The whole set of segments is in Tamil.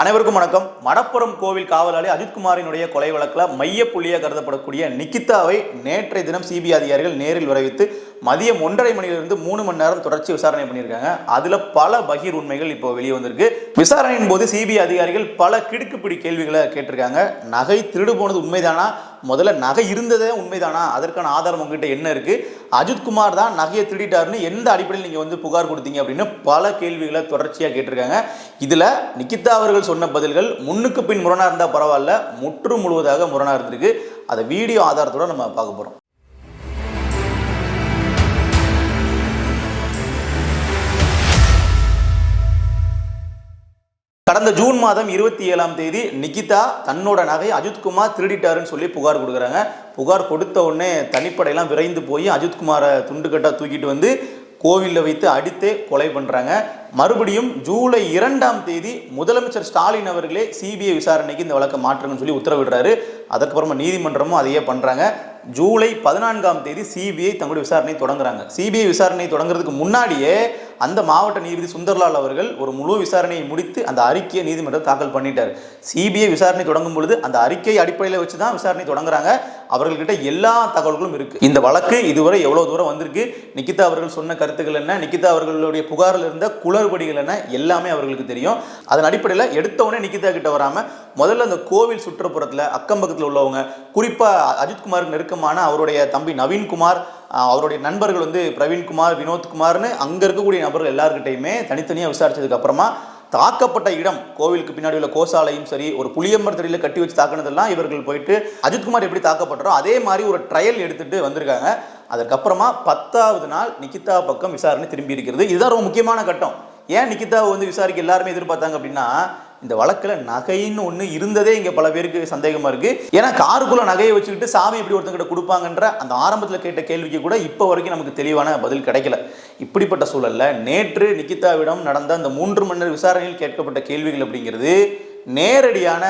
அனைவருக்கும் வணக்கம். மடப்புறம் கோவில் காவலாளி அஜித்குமாரினுடைய கொலை வழக்கில் மையப்புள்ளியாக கருதப்படக்கூடிய நிக்கிதாவை நேற்றைய தினம் சிபிஐ அதிகாரிகள் நேரில் வரவித்து மதியம் ஒன்றரை மணியிலிருந்து மூணு மணி நேரம் தொடர்ச்சி விசாரணை பண்ணியிருக்காங்க. அதில் பல பகீர் உண்மைகள் இப்போ வெளியே வந்திருக்கு. விசாரணையின் போது சிபிஐ அதிகாரிகள் பல கிடுக்குப்பிடி கேள்விகளை கேட்டிருக்காங்க. நகை திருடு போனது உண்மைதானா? முதல்ல நகை இருந்ததே உண்மைதானா? அதற்கான ஆதாரம் உங்ககிட்ட என்ன இருக்கு? அஜித்குமார் தான் நகையை திருடிட்டாருன்னு எந்த அடிப்படையில் நீங்கள் வந்து புகார் கொடுத்தீங்க அப்படின்னு பல கேள்விகளை தொடர்ச்சியாக கேட்டிருக்காங்க. இதில் நிகிதா அவர்கள் சொன்ன பதில்கள் முன்னுக்கு பின் முரணாக இருந்தால் பரவாயில்ல முற்று முழுவதாக முரணாக இருந்திருக்கு. அதை வீடியோ ஆதாரத்தோட நம்ம பார்க்க போகிறோம் கடந்த ஜூன் மாதம் இருபத்தி ஏழாம் தேதி நிகிதா தன்னோட நகை அஜித்குமார் திருடிட்டாருன்னு சொல்லி புகார் கொடுக்குறாங்க. புகார் கொடுத்த உடனே தனிப்படையெல்லாம் விரைந்து போய் அஜித்குமாரை துண்டுக்கட்டாக தூக்கிட்டு வந்து கோவிலில் வைத்து அடித்தே கொலை பண்ணுறாங்க மறுபடியும் ஜூலை இரண்டாம் தேதி முதலமைச்சர் ஸ்டாலின் அவர்களே சிபிஐ விசாரணைக்கு இந்த வழக்கை மாற்றுங்கன்னு சொல்லி உத்தரவிடுறாரு. அதுக்கப்புறமா நீதிமன்றமும் அதையே பண்ணுறாங்க ஜூலை பதினான்காம் தேதி சிபிஐ தங்களுடைய விசாரணை தொடங்குறாங்க. சிபிஐ விசாரணை தொடங்குறதுக்கு முன்னாடியே அந்த மாவட்ட நீதிபதி சுந்தர்லால் அவர்கள் ஒரு முழு விசாரணையை முடித்து அந்த அறிக்கையை நீதிமன்றம் தாக்கல் பண்ணிட்டார். சிபிஐ விசாரணை தொடங்கும் பொழுது அந்த அறிக்கை அடிப்படையில் வச்சு தான் விசாரணை தொடங்குறாங்க. அவர்கள்கிட்ட எல்லா தகவல்களும் இருக்கு. இந்த வழக்கு இதுவரை எவ்வளவு தூரம் வந்திருக்கு? நிக்கிதா அவர்கள் சொன்ன கருத்துக்கள் என்ன? நிக்கிதா அவர்களுடைய புகாரில் இருந்த குளறுபடிகள் என்ன? எல்லாமே அவர்களுக்கு தெரியும். அதன் அடிப்படையில் எடுத்த உடனே நிகிதா கிட்ட வராம முதல்ல அந்த கோவில் சுற்றுப்புறத்தில் அக்கம் பக்கத்தில் உள்ளவங்க குறிப்பாக அஜித்குமாருக்கு நெருக்கமான அவருடைய தம்பி நவீன்குமார் அவருடைய நண்பர்கள் வந்து பிரவீன்குமார் வினோத்குமார்னு அங்கே இருக்கக்கூடிய நபர்கள் எல்லாருக்கிட்டையுமே தனித்தனியாக விசாரித்ததுக்கப்புறமா தாக்கப்பட்ட இடம் கோவிலுக்கு பின்னாடி உள்ள கோசாலையும் சரி ஒரு புளியம்பரத்தடியில் கட்டி வச்சு தாக்குனதெல்லாம் இவர்கள் போயிட்டு அஜித்குமார் எப்படி தாக்கப்பட்டாரோ அதே மாதிரி ஒரு ட்ரையல் எடுத்துகிட்டு வந்திருக்காங்க. அதுக்கப்புறமா பத்தாவது நாள் நிக்கிதா பக்கம் விசாரணை திரும்பி இருக்கிறது. இதுதான் ரொம்ப முக்கியமான கட்டம். ஏன் நிக்கிதாவை வந்து விசாரிக்க எல்லாருமே எதிர்பார்த்தாங்க அப்படின்னா இந்த வழக்கில் நகைன்னு ஒன்று இருந்ததே இங்கே பல பேருக்கு சந்தேகமாக இருக்குது ஏன்னா காருக்குள்ளே நகையை வச்சுக்கிட்டு சாவி எப்படி ஒருத்தங்கிட்ட கொடுப்பாங்கன்ற அந்த ஆரம்பத்தில் கேட்ட கேள்விக்கு கூட இப்போ வரைக்கும் நமக்கு தெளிவான பதில் கிடைக்கல. இப்படிப்பட்ட சூழலில் நேற்று நிக்கிதாவிடம் நடந்த அந்த மூன்று மணி நேர விசாரணையில் கேட்கப்பட்ட கேள்விகள் அப்படிங்கிறது நேரடியான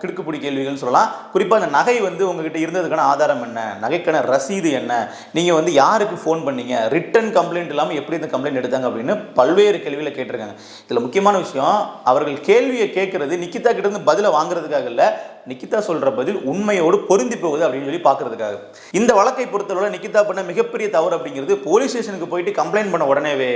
கிடுக்குப்பிடி கேள்விகள்னு சொல்லலாம். குறிப்பாக அந்த நகை வந்து உங்ககிட்ட இருந்ததுக்கான ஆதாரம் என்ன? நகைக்கான ரசீது என்ன? நீங்கள் வந்து யாருக்கு ஃபோன் பண்ணீங்க? ரிட்டன் கம்ப்ளைண்ட் இல்லாமல் எப்படி இந்த கம்ப்ளைண்ட் எடுத்தாங்க அப்படின்னு பல்வேறு கேள்விகளை கேட்டிருக்காங்க. இதில் முக்கியமான விஷயம் அவர்கள் கேள்வியை கேட்கறது நிக்கிதா கிட்ட இருந்து பதிலை வாங்குறதுக்காக இல்லை நிக்கிதா சொல்கிற பதில் உண்மையோடு பொருந்தி போகுது அப்படின்னு சொல்லி பார்க்கறதுக்காக. இந்த வழக்கை பொறுத்தளவில் நிக்கிதா பண்ண மிகப்பெரிய தவறு அப்படிங்கிறது போலீஸ் ஸ்டேஷனுக்கு போயிட்டு கம்ப்ளைண்ட் பண்ண உடனேவே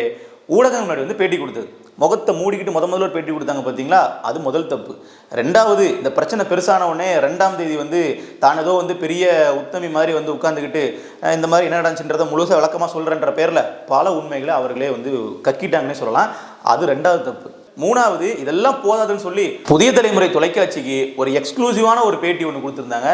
ஊடகங்கள் முன்னாடி வந்து பேட்டி கொடுத்தது. முகத்தை மூடிக்கிட்டு முத முதல்ல ஒரு பேட்டி கொடுத்தாங்க பார்த்தீங்களா? அது முதல் தப்பு. ரெண்டாவது இந்த பிரச்சனை பெருசான உடனே ரெண்டாம் தேதி வந்து தான் ஏதோ வந்து பெரிய உத்தமி மாதிரி வந்து உட்காந்துக்கிட்டு இந்த மாதிரி என்ன நடந்துச்சுன்றதை முழுசாக விளக்கமாக சொல்கிறேன்ற பேரில் பல உண்மைகளை அவர்களே வந்து கக்கிட்டாங்கன்னே சொல்லலாம். அது ரெண்டாவது தப்பு. மூணாவது இதெல்லாம் போதாதுன்னு சொல்லி புதிய தலைமுறை தொலைக்காட்சிக்கு ஒரு எக்ஸ்க்ளூசிவான ஒரு பேட்டி ஒன்று கொடுத்துருந்தாங்க.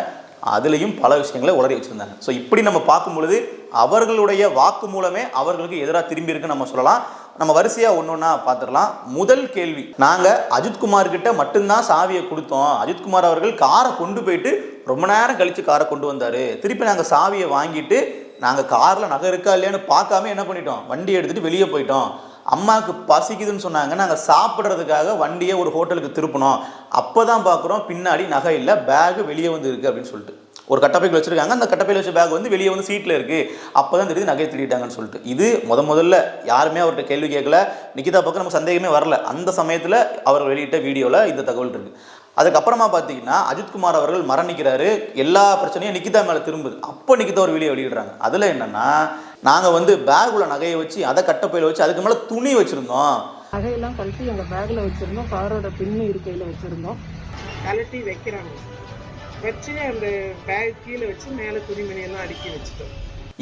அதுலேயும் பல விஷயங்களை உளறி வச்சுருந்தாங்க. ஸோ இப்படி நம்ம பார்க்கும் பொழுது அவர்களுடைய வாக்கு மூலமே அவர்களுக்கு எதிராக திரும்பி இருக்குன்னு நம்ம சொல்லலாம். நம்ம வரிசையாக ஒன்று ஒன்றா பார்த்துடலாம். முதல் கேள்வி நாங்கள் அஜித்குமார் கிட்ட மட்டும்தான் சாவியை கொடுத்தோம். அஜித்குமார் அவர்கள் காரை கொண்டு போயிட்டு ரொம்ப நேரம் கழித்து காரை கொண்டு வந்தார். திருப்பி நாங்கள் சாவியை வாங்கிட்டு நாங்கள் காரில் நகை இருக்கா இல்லையான்னு பார்க்காம என்ன பண்ணிட்டோம்? வண்டி எடுத்துகிட்டு வெளியே போயிட்டோம். அம்மாவுக்கு பசிக்குதுன்னு சொன்னாங்க நாங்கள் சாப்பிட்றதுக்காக வண்டியை ஒரு ஹோட்டலுக்கு திருப்பினோம். அப்போ தான் பார்க்குறோம் பின்னாடி நகை இல்லை பேகு வெளியே வந்து இருக்குது அப்படின்னு சொல்லிட்டு. ஒரு கட்டப்பைக்கு வச்சுருக்காங்க அந்த கட்டப்பையில் வச்ச பேக் வந்து வெளியே வந்து சீட்டில் இருக்குது அப்போ தான் தெரியுது நகை திருடிட்டாங்கன்னு சொல்லிட்டு. இது முத முதல்ல யாருமே அவர்கிட்ட கேள்வி கேட்கல. நிக்கிதா பக்கம் நமக்கு சந்தேகமே வரல. அந்த சமயத்தில் அவர் வெளியிட்ட வீடியோவில் இந்த தகவல் இருக்குது அதுக்கப்புறமா பார்த்தீங்கன்னா அஜித்குமார் அவர்கள் மரணிக்கிறாரு. எல்லா பிரச்சனையும் நிக்கிதா மேலே திரும்புது. அப்போ நிக்கிதா ஒரு வீடியோ வெளியிடுறாங்க. அதில் என்னன்னா நாங்கள் வந்து பேக் உள்ள நகையை வச்சு அதை கட்டப்பையில் வச்சு அதுக்கு மேலே துணி வச்சுருந்தோம். நகையெல்லாம் கழட்டி எங்க பேக்ல வச்சிருந்தோம். காரோட பின்னு இருக்கையில வச்சிருந்தோம். கழட்டி வைக்கிறாங்க. வச்சு அந்த பேக் கீழே வச்சு மேல துணிமணி எல்லாம் அடுக்கி வச்சுட்டோம்.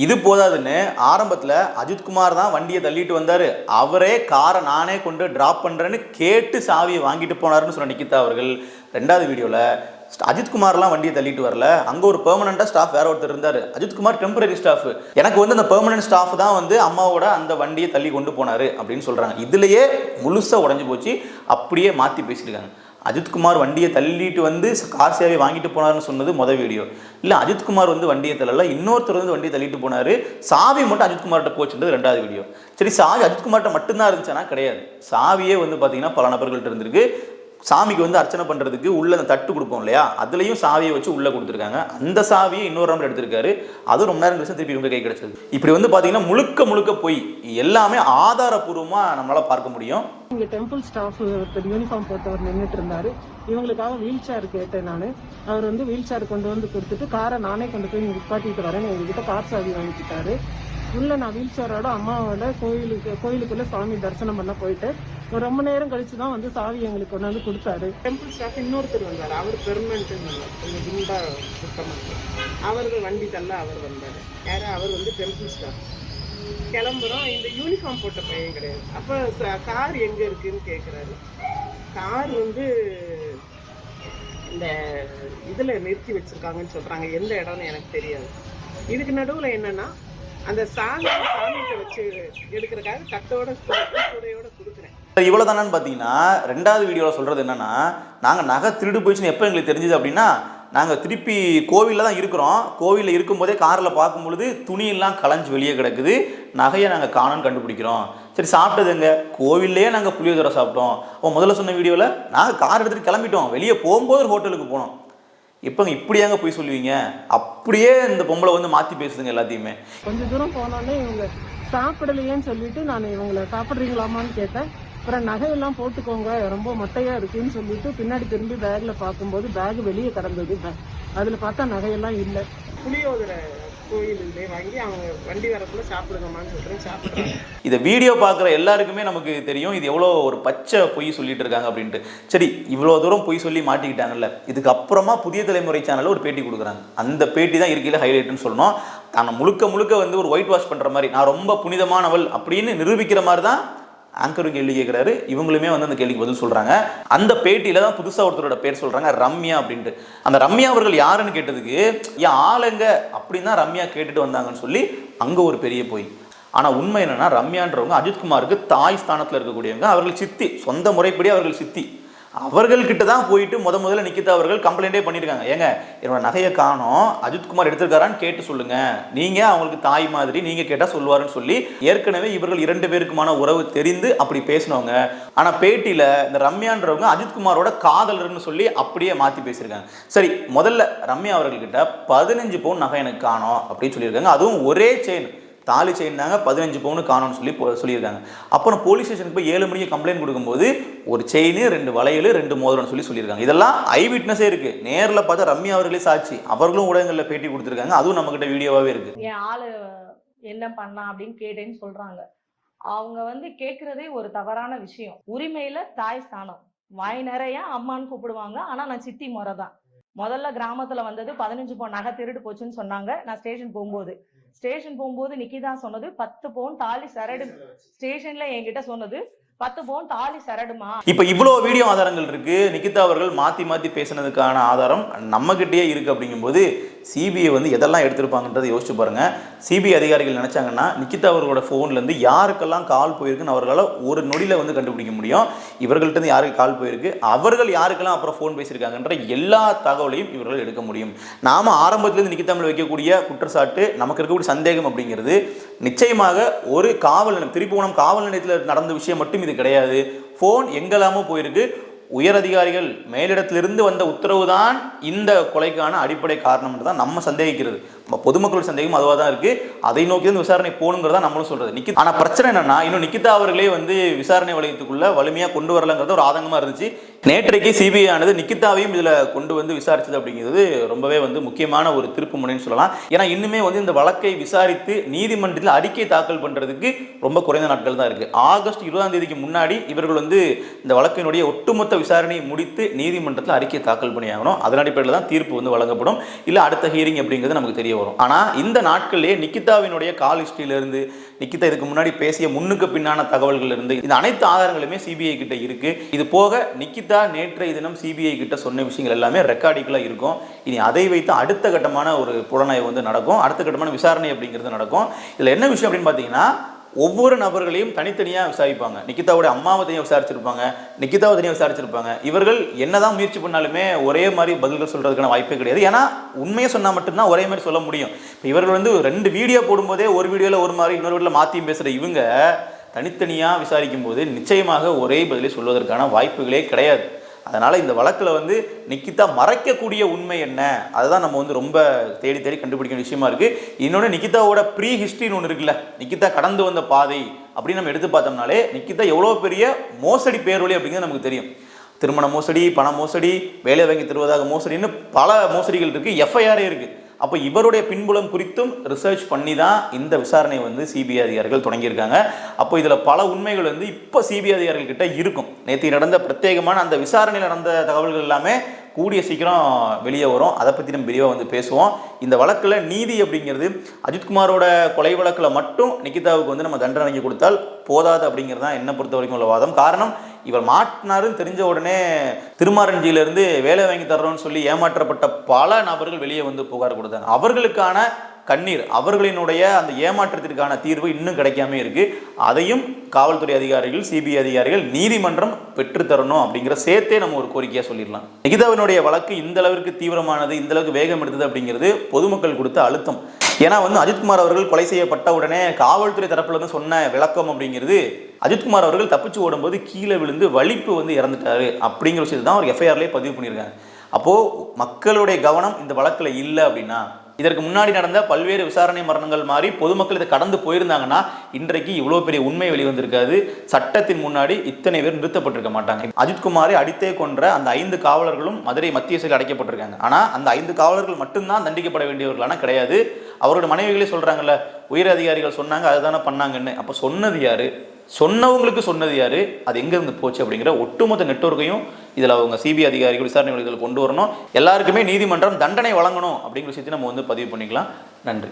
இது போதாதுன்னு ஆரம்பத்தில் அஜித்குமார் தான் வண்டியை தள்ளிட்டு வந்தார். அவரே காரை நானே கொண்டு ட்ராப் பண்ணுறேன்னு கேட்டு சாவியை வாங்கிட்டு போனாருன்னு சொன்ன நிக்கிதா அவர்கள். ரெண்டாவது வீடியோவில் அஜித்குமார்லாம் வண்டியை தள்ளிட்டு வரல. அங்கே ஒரு பெர்மனண்டாக ஸ்டாஃப் வேற ஒருத்தர் இருந்தார். அஜித்குமார் டெம்பரரி ஸ்டாஃப் எனக்கு வந்து அந்த பெர்மனன்ட் ஸ்டாஃப் தான் வந்து அம்மாவோட அந்த வண்டியை தள்ளி கொண்டு போனார் அப்படின்னு சொல்கிறாங்க இதுலேயே முழுசாக உடஞ்சி போச்சு. அப்படியே மாற்றி பேசியிருக்காங்க. அஜித்குமார் வண்டியை தள்ளிட்டு வந்து கார் சேவை வாங்கிட்டு போனாருன்னு சொன்னது மொதல் வீடியோ இல்லை அஜித்குமார் வந்து வண்டியை தள்ளல இன்னொருத்தர் வந்து வண்டியை தள்ளிட்டு போனார். சாவி மட்டும் அஜித்குமார்கிட்ட போச்சுன்றது ரெண்டாவது வீடியோ சரி சாவி அஜித்குமார்கிட்ட மட்டும்தான் இருந்துச்சுன்னா கிடையாது. சாவியே வந்து பார்த்தீங்கன்னா பல நபர்கள்ட்ட இருந்திருக்கு. சாமிக்கு வந்து அர்ச்சனை பண்ணுறதுக்கு உள்ள அந்த தட்டு கொடுப்போம் இல்லையா? அதுலேயும் சாவியை வச்சு உள்ளே கொடுத்துருக்காங்க. அந்த சாவியை இன்னொரு நம்பர் எடுத்திருக்காரு. அதுவும் ரொம்ப நேரம் கழிச்சு திருப்பி இவங்க கை கிடைச்சது. இப்படி வந்து பார்த்தீங்கன்னா முழுக்க முழுக்க போய் எல்லாமே ஆதாரபூர்வமாக நம்மளால் பார்க்க முடியும். இங்கே டெம்பிள் ஸ்டாஃப் ஒருத்தர் யூனிஃபார்ம் போட்டவர் நின்றுட்டு இருந்தாரு. இவங்களுக்காக வீல் சேர் கேட்டேன் நான். அவர் வந்து வீல் சேர் கொண்டு வந்து கொடுத்துட்டு காரை நானே கொண்டு போய் நிப்பாட்டிட்டு வரேன் எங்ககிட்ட கார் சாவி வாங்கிக்கிட்டாரு. உள்ள நான் வீல் சேரோட அம்மாவோட கோயிலுக்கு கோயிலுக்குள்ள சாமி தரிசனம் பண்ண போயிட்டு ரொம்ப நேரம் கழிச்சு தான் வந்து சாவி எங்களுக்கு கொண்டு வந்து கொடுத்தாரு. டெம்பிள் ஸ்டாஃப் இன்னொருத்தர் வந்தார். அவர் பெர்மனன்ட் கொஞ்சம் குண்டா சுத்தமாக அவரது வண்டி தள்ள அவர் வந்தார். யாரு? அவர் வந்து டெம்பிள் ஸ்டாஃப் கிளம்புறோம். இந்த யூனிஃபார்ம் போட்ட பையன் கிடையாது. அப்போ கார் எங்கே இருக்குன்னு கேட்குறாரு கார் வந்து இந்த இதில் நிறுத்தி வச்சுருக்காங்கன்னு சொல்கிறாங்க எந்த இடம்னு எனக்கு தெரியாது. இதுக்கு நடுவில் என்னன்னா அந்த சாமி சாமிகிட்ட வச்சு எடுக்கிறக்காக தட்டோட கூடையோட கொடுக்குறேன். இவ்வளோ தானேன்னு பார்த்தீங்கன்னா ரெண்டாவது வீடியோவில் சொல்கிறது என்னென்னா நாங்கள் நகை திருடு போயிடுச்சுன்னு எப்போ எங்களுக்கு தெரிஞ்சுது அப்படின்னா நாங்கள் திருப்பி கோவிலில் தான் இருக்கிறோம். கோவிலில் இருக்கும்போதே காரில் பார்க்கும் பொழுது துணியெல்லாம் களைஞ்சு வெளியே கிடக்குது. நகையை நாங்கள் காணோன்னு கண்டுபிடிக்கிறோம். சரி சாப்பிட்டதுங்க கோவில்லையே நாங்கள் புளியோதரை சாப்பிட்டோம். அப்போ முதல்ல சொன்ன வீடியோவில் நாங்கள் கார் எடுத்துகிட்டு கிளம்பிட்டோம். வெளியே போகும்போது ஒரு ஹோட்டலுக்கு போனோம். இப்போங்க இப்படியாங்க போய் சொல்லுவீங்க? அப்படியே இந்த பொம்பளை வந்து மாற்றி பேசுதுங்க எல்லாத்தையுமே. கொஞ்சம் தூரம் போனோடனே இவங்க சாப்பிடலையேன்னு சொல்லிட்டு நான் இவங்களை சாப்பிட்றீங்களாமான்னு கேட்டேன். அப்புறம் நகையெல்லாம் போட்டுக்கோங்க ரொம்ப மொட்டையா இருக்குன்னு சொல்லிட்டு பின்னாடி திரும்பி பேக்ல பார்க்கும்போது பேக் வெளியே கிடந்தது. அதுல பார்த்தா நகையெல்லாம் இல்லை. புளியோதரை கோயிலே வாங்கி அவங்க வண்டி வரக்குள்ள சாப்பிடுங்கம்மான்னு சொல்றேன் சாப்பிடுறாங்க. இதை வீடியோ பார்க்குற எல்லாருக்குமே நமக்கு தெரியும் இது எவ்வளோ ஒரு பச்சை பொய் சொல்லிட்டு இருக்காங்க அப்படின்ட்டு. சரி இவ்வளோ தூரம் பொய் சொல்லி மாட்டிக்கிட்டாங்கல்ல. இதுக்கு அப்புறமா புதிய தலைமுறை சேனலில் ஒரு பேட்டி கொடுக்குறாங்க. அந்த பேட்டி தான் இருக்கையில் ஹைலைட்னு சொல்லணும். தானை முழுக்க முழுக்க வந்து ஒரு ஒயிட் வாஷ் பண்ணுற மாதிரி நான் ரொம்ப புனிதமானவள் அப்படின்னு நிரூபிக்கிற மாதிரி தான் ஆங்கரும் கேள்வி கேட்குறாரு. இவங்களுமே வந்து அந்த கேள்விக்கு பதில் சொல்கிறாங்க அந்த பேட்டியில் தான் புதுசாக ஒருத்தரோட பேர் சொல்கிறாங்க ரம்யா அப்படின்ட்டு. அந்த ரம்யா அவர்கள் யாருன்னு கேட்டதுக்கு ஏன் ஆளுங்க அப்படின்னு தான் ரம்யா கேட்டுட்டு வந்தாங்கன்னு சொல்லி அங்கே ஒரு பெரிய போய். ஆனால் உண்மை என்னென்னா ரம்யான்றவங்க அஜித்குமாருக்கு தாய் ஸ்தானத்தில் இருக்கக்கூடியவங்க. அவர்கள் சித்தி சொந்த முறைப்படி அவர்கள் சித்தி. அவர்கள்கிட்ட தான் போயிட்டு முத முதல்ல நிக்கிதா அவர்கள் கம்ப்ளைண்டே பண்ணியிருக்காங்க. ஏங்க என்னோட நகையை காணோம். அஜித்குமார் எடுத்திருக்காரான்னு கேட்டு சொல்லுங்க. நீங்க அவங்களுக்கு தாய் மாதிரி நீங்க கேட்டா சொல்லுவாருன்னு சொல்லி ஏற்கனவே இவர்கள் இரண்டு பேருக்குமான உறவு தெரிந்து அப்படி பேசினவங்க. ஆனா பேட்டியில இந்த ரம்யான்றவங்க அஜித்குமாரோட காதலர்னு சொல்லி அப்படியே மாத்தி பேசியிருக்காங்க. சரி முதல்ல ரம்யா அவர்கள்கிட்ட பதினஞ்சு பவுன் நகை எனக்கு காணோம் அப்படின்னு சொல்லியிருக்காங்க. அதுவும் ஒரே செயின் தாலி செயின்னாங்க பதினஞ்சு பவுனு காணும்னு சொல்லி சொல்லியிருக்காங்க. அப்புறம் போலீஸ் ஸ்டேஷனுக்கு போய் ஏழு மணிக்கு கம்ப்ளைண்ட் கொடுக்கும்போது ஒரு செயின் ரெண்டு வளையல் ரெண்டு மோதிரம்னு சொல்லி சொல்லியிருக்காங்க. இதெல்லாம் ஐ விட்னஸே இருக்கு. நேரில் பார்த்தா ரம்யா அவர்களே சாட்சி. அவர்களும் ஊடகங்களில் பேட்டி கொடுத்துருக்காங்க. அதுவும் நம்மக்கிட்ட வீடியோவாகவே இருக்கு. என் ஆள் என்ன பண்ணா அப்படின்னு கேட்டேன்னு சொல்றாங்க. அவங்க வந்து கேட்குறதே ஒரு தவறான விஷயம். உரிமையில தாய் ஸ்தானம். வாய் நிறைய அம்மான்னு கூப்பிடுவாங்க. ஆனா நான் சித்தி முறை தான் முதல்ல கிராமத்துல வந்தது பதினஞ்சு பவுன் நகை திருடு போச்சுன்னு சொன்னாங்க. நான் ஸ்டேஷன் போகும்போது. ஸ்டேஷன் போகும்போது நிக்கிதா சொன்னது பத்து பவுன் தாலி சரடு. ஸ்டேஷன்ல என்கிட்ட சொன்னது பத்து பவுன் தாலி சரடுமா? இப்போ இவ்வளோ வீடியோ ஆதாரங்கள் இருக்கு நிகிதா அவர்கள் மாற்றி மாற்றி பேசினதுக்கான ஆதாரம் நம்மகிட்டயே இருக்கு அப்படிங்கும்போது சிபிஐ வந்து எதெல்லாம் எடுத்திருப்பாங்கன்றதை யோசிச்சு பாருங்க. சிபிஐ அதிகாரிகள் நினைச்சாங்கன்னா நிக்கிதா அவர்களோட ஃபோன்லேருந்து யாருக்கெல்லாம் கால் போயிருக்குன்னு அவர்களால் ஒரு நொடியில் வந்து கண்டுபிடிக்க முடியும். இவர்கள்ட்டேருந்து யாருக்கு கால் போயிருக்கு அவர்கள் யாருக்கெல்லாம் அப்புறம் ஃபோன் பேசியிருக்காங்கன்ற எல்லா தகவலையும் இவர்கள் எடுக்க முடியும். நாம ஆரம்பத்திலேருந்து நிக்கிதா மேல வைக்கக்கூடிய குற்றச்சாட்டு நமக்கு இருக்கக்கூடிய சந்தேகம் அப்படிங்கிறது நிச்சயமாக ஒரு காவல் நிலையம் திருப்புவனம் காவல் நிலையத்தில் நடந்த விஷயம் மட்டும் இது கிடையாது. ஃபோன் எங்கெல்லாமோ போயிருக்கு. உயரதிகாரிகள் மேலிடத்திலிருந்து வந்த உத்தரவு தான் இந்த கொலைக்கான அடிப்படை காரணம் என்று தான் நம்ம சந்தேகிக்கிறது. பொதுமக்கள் சந்தேகம் அதுவாக தான் இருக்கு. அதை நோக்கி வந்து விசாரணை போகணுங்கிறதா நம்மளும் சொல்றது. நிக்கி ஆனால் பிரச்சனை என்னன்னா இன்னும் நிக்கிதா அவர்களே வந்து விசாரணை வளையத்துக்குள்ள வலிமையாக கொண்டு வரலங்கிறது ஒரு ஆதங்கமா இருந்துச்சு. நேற்றைக்கு சிபிஐ ஆனது நிக்கிதாவையும் இதுல கொண்டு வந்து விசாரிச்சது அப்படிங்கிறது ரொம்பவே வந்து முக்கியமான ஒரு திருப்பு முனைன்னு சொல்லலாம். ஏன்னா இன்னுமே வந்து இந்த வழக்கை விசாரித்து நீதிமன்றத்தில் அறிக்கை தாக்கல் பண்றதுக்கு ரொம்ப குறைந்த நாட்கள் தான் இருக்கு. ஆகஸ்ட் இருபதாம் தேதிக்கு முன்னாடி இவர்கள் வந்து இந்த வழக்கினுடைய ஒட்டுமொத்த விசாரணையை முடித்து நீதிமன்றத்தில் அறிக்கை தாக்கல் பண்ணியாகணும். அதன் அடிப்படையில் தான் தீர்ப்பு வந்து வழங்கப்படும். இல்லை அடுத்த ஹியரிங் அப்படிங்கிறது நமக்கு தெரிய வரும். ஆனால் இந்த நாட்களிலே நிக்கிதாவினுடைய கால் ஹிஸ்டரியிலிருந்து நிக்கிதா இதுக்கு முன்னாடி பேசிய முன்னுக்கு பின்னான தகவல்கள் இருந்து இந்த அனைத்து ஆதாரங்களுமே சிபிஐ கிட்ட இருக்கு. இது போக நிக்கிதா நேற்றைய தினம் சிபிஐ கிட்ட சொன்ன விஷயங்கள் எல்லாமே ரெக்கார்டிக்கலாக இருக்கும். இனி அதை வைத்து அடுத்த கட்டமான ஒரு புலனாய்வு வந்து நடக்கும். அடுத்த கட்டமான விசாரணை அப்படிங்கிறது நடக்கும். இதில் என்ன விஷயம் அப்படின்னு பார்த்தீங்கன்னா ஒவ்வொரு நபர்களையும் தனித்தனியாக விசாரிப்பாங்க. நிக்கிதாவோட அம்மாவை தனியாக விசாரிச்சிருப்பாங்க. நிக்கிதாவை தனியாக விசாரிச்சிருப்பாங்க. இவர்கள் என்னதான் முயற்சி பண்ணாலுமே ஒரே மாதிரி பதில்கள் சொல்றதுக்கான வாய்ப்பே கிடையாது. ஏன்னா உண்மையை சொன்னால் மட்டும்தான் ஒரே மாதிரி சொல்ல முடியும். இப்போ இவர்கள் வந்து ரெண்டு வீடியோ போடும்போதே ஒரு வீடியோவில் ஒரு மாதிரி இன்னொரு வீட்டில் மாற்றியும் பேசுகிற இவங்க தனித்தனியாக விசாரிக்கும் போது நிச்சயமாக ஒரே பதிலை சொல்வதற்கான வாய்ப்புகளே கிடையாது. அதனால் இந்த வழக்கில் வந்து நிக்கிதா மறைக்கக்கூடிய உண்மை என்ன அதுதான் நம்ம வந்து ரொம்ப தேடி தேடி கண்டுபிடிக்க விஷயமா இருக்குது இன்னொன்று நிக்கிதாவோட ப்ரீ ஹிஸ்ட்ரின்னு ஒன்று இருக்குல்ல நிக்கிதா கடந்து வந்த பாதை அப்படின்னு நம்ம எடுத்து பார்த்தோம்னாலே நிக்கிதா எவ்வளோ பெரிய மோசடி பேரொழி அப்படிங்கிறது நமக்கு தெரியும். திருமண மோசடி பண மோசடி வேலை வாங்கி தருவதாக மோசடின்னு பல மோசடிகள் இருக்குது எஃப்ஐஆரே இருக்குது அப்போ இவருடைய பின்புலம் குறித்தும் ரிசர்ச் பண்ணி தான் இந்த விசாரணையை வந்து சிபிஐ அதிகாரிகள் தொடங்கியிருக்காங்க. அப்போ இதில் பல உண்மைகள் வந்து இப்போ சிபிஐ அதிகாரிகள் கிட்ட இருக்கும். நேற்று நடந்த பிரத்யேகமான அந்த விசாரணையில் நடந்த தகவல்கள் எல்லாமே கூடிய சீக்கிரம் வெளியே வரும். அதை பற்றி நம்ம விரிவாக வந்து பேசுவோம். இந்த வழக்கில் நீதி அப்படிங்கிறது அஜித்குமாரோட கொலை வழக்கில் மட்டும் நிகிதாவுக்கு வந்து நம்ம தண்டனை கொடுத்தால் போதாது அப்படிங்கிறது தான் என்னை பொறுத்த வரைக்கும் உள்ள வாதம். காரணம் இவர் மாட்டினாருன்னு தெரிஞ்ச உடனே திருமாரஞ்சியிலிருந்து வேலை வாங்கி தர்றோம்னு சொல்லி ஏமாற்றப்பட்ட பல நபர்கள் வெளியே வந்து புகார் கொடுத்தாங்க. அவர்களுக்கான கண்ணீர் அவர்களினுடைய அந்த ஏமாற்றத்திற்கான தீர்வு இன்னும் கிடைக்காம இருக்கு. அதையும் காவல்துறை அதிகாரிகள் சிபிஐ அதிகாரிகள் நீதிமன்றம் பெற்றுத்தரணும் அப்படிங்கிற சேர்த்தே நம்ம ஒரு கோரிக்கையாக சொல்லிடலாம். நிகிதாவினுடைய வழக்கு இந்த அளவிற்கு தீவிரமானது இந்த அளவுக்கு வேகம் எடுத்தது அப்படிங்கிறது பொதுமக்கள் கொடுத்த அழுத்தம். ஏன்னா வந்து அஜித்குமார் அவர்கள் கொலை செய்யப்பட்ட உடனே காவல்துறை தரப்புல இருந்து சொன்ன விளக்கம் அப்படிங்கிறது அஜித்குமார் அவர்கள் தப்பிச்சு ஓடும்போது கீழே விழுந்து வலிப்பு வந்து இறந்துட்டாரு அப்படிங்கிற விஷயத்தை தான் ஒரு எஃப்ஐஆர்லேயே பதிவு பண்ணியிருக்காங்க. அப்போது மக்களுடைய கவனம் இந்த வழக்கில் இல்லை அப்படின்னா இதற்கு முன்னாடி நடந்த பல்வேறு விசாரணை மரணங்கள் மாதிரி பொதுமக்கள் இதை கடந்து போயிருந்தாங்கன்னா இன்றைக்கு இவ்வளோ பெரிய உண்மை வெளிவந்திருக்காது சட்டத்தின் முன்னாடி இத்தனை பேர் நிறுத்தப்பட்டிருக்க மாட்டாங்க. அஜித்குமாரை அடித்தே கொன்ற அந்த ஐந்து காவலர்களும் மதுரை மத்திய சிறையில் அடைக்கப்பட்டிருக்காங்க. ஆனால் அந்த ஐந்து காவலர்கள் மட்டும்தான் தண்டிக்கப்பட வேண்டியவர்களான கிடையாது. அவரோட மனைவிகளே சொல்கிறாங்கல்ல உயர் அதிகாரிகள் சொன்னாங்க அதுதானே பண்ணாங்கன்னு. அப்போ சொன்னது யாரு? சொன்னவங்களுக்கு சொன்னது யாரு? அது எங்க இருந்து போச்சு அப்படிங்கிற ஒட்டுமொத்த நெட்வொர்க்கையும் இதில் அவங்க சிபிஐ அதிகாரிகள் விசாரணை கொண்டு வரணும். எல்லாருக்குமே நீதிமன்றம் தண்டனை வழங்கணும் அப்படிங்கிற விஷயத்தையும் நம்ம வந்து பதிவு பண்ணிக்கலாம். நன்றி.